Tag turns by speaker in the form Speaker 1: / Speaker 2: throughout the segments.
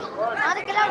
Speaker 1: আমাদের club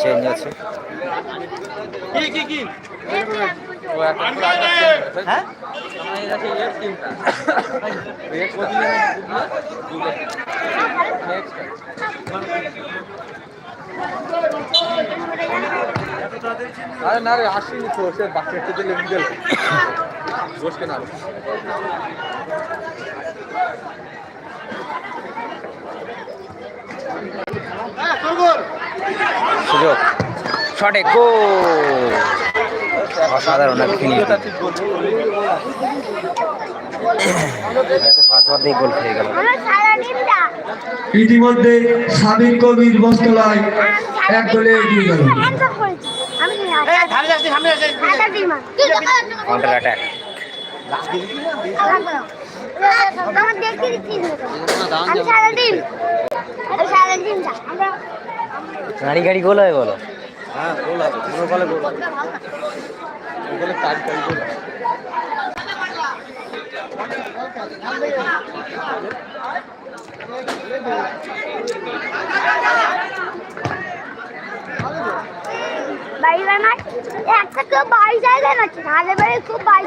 Speaker 2: change আছে।
Speaker 3: হ্যাঁ?
Speaker 4: আরে না রে আসিনি তো সে বাচ্চা একটু দিলে দিল বসকে না
Speaker 2: সুযোগ শটে গো অসাধারণ এক ফিনিশ পাঁচ বার দিয়ে গোল খেয়ে
Speaker 1: সারা দিনটা
Speaker 5: ইতিমধ্যে সাবির কবির বস্তলায় এক গোলে এগিয়ে গেল।
Speaker 2: কাউন্টার অ্যাটাক
Speaker 1: আমি সারাদিন আমি সারাদিন যা আমরা
Speaker 2: গাড়ি গাড়ি গোল হয় বলো।
Speaker 3: হ্যাঁ গোল আছে কোনো বলে গোল
Speaker 4: বলে কাজ কাজ
Speaker 1: বাড়ি আমার একটা কেউ বাড়ি জায়গা না নাহলে বাড়ি খুব বাড়ি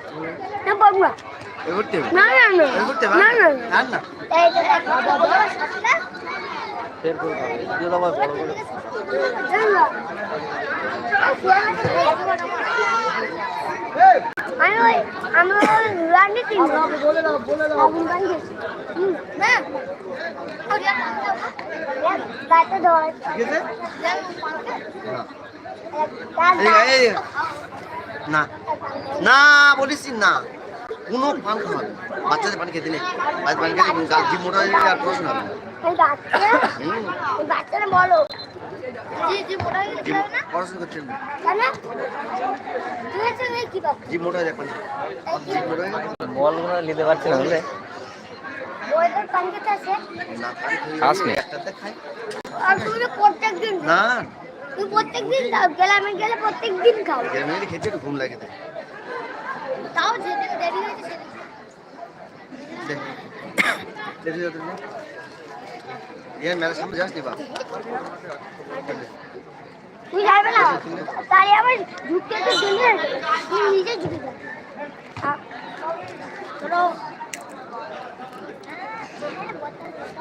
Speaker 1: না পারব না না না না না না
Speaker 3: না না দাও
Speaker 1: আমি ওই আমি ওই রান্নি টিম আগুন গান গেছি না গাতে ধর
Speaker 3: ঠিক আছে না। না বলিস না। কোনো পান খাওয়াবে বাচ্চাদের পানি খেতে নেই। পানি খেলে গাল জিভ মোটা হয়ে আর প্রশ্ন হবে
Speaker 1: এই বাচ্চা?
Speaker 3: হুম।
Speaker 1: এই বাচ্চারা বলো। জি জি মোটা হয়ে
Speaker 3: জিভ
Speaker 1: গেছে না?
Speaker 3: পড়াশোনা করছে না।
Speaker 1: কেন? তুই হচ্ছে এই কি বাচ্চা
Speaker 3: জিভ মোটা হয়ে পানি জিভ মোটা হয়ে যাবে
Speaker 2: নিতে পারছি না বুঝলে?
Speaker 1: খেতে
Speaker 2: খাস না।
Speaker 1: তুমি প্রত্যেক দিন খাও গ্রামে গেলে প্রত্যেক দিন খাও
Speaker 3: গ্রামে খেতে একটু ঘুম লাগে তাই
Speaker 1: তাও যেদিন দেরি হয়েছে সেদিন
Speaker 3: দেখ দেখি যাতে না ইয়ে মেলার সামনে যাস নি বাবা
Speaker 1: তুই যাবে না তাই আবার ঢুকতে তো দিলে তুই নিজে ঢুকে যা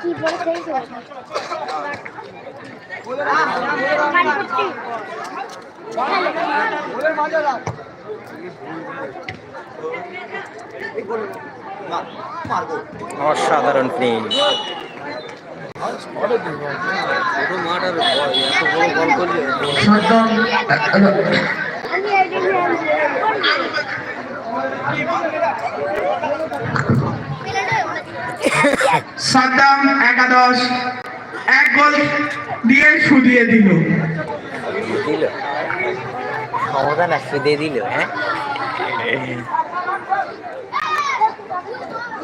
Speaker 1: কি বলে। খেলছে
Speaker 2: অসাধারণ ফিনিশ
Speaker 5: সাদ্দাম একাদশ এক গোল দিয়ে শুধিয়ে দিল।
Speaker 2: দিল। ক্ষমতা না শুধু দিল হ্যাঁ
Speaker 1: আমি প্রতি- আমি প্রতিবার জামা পরে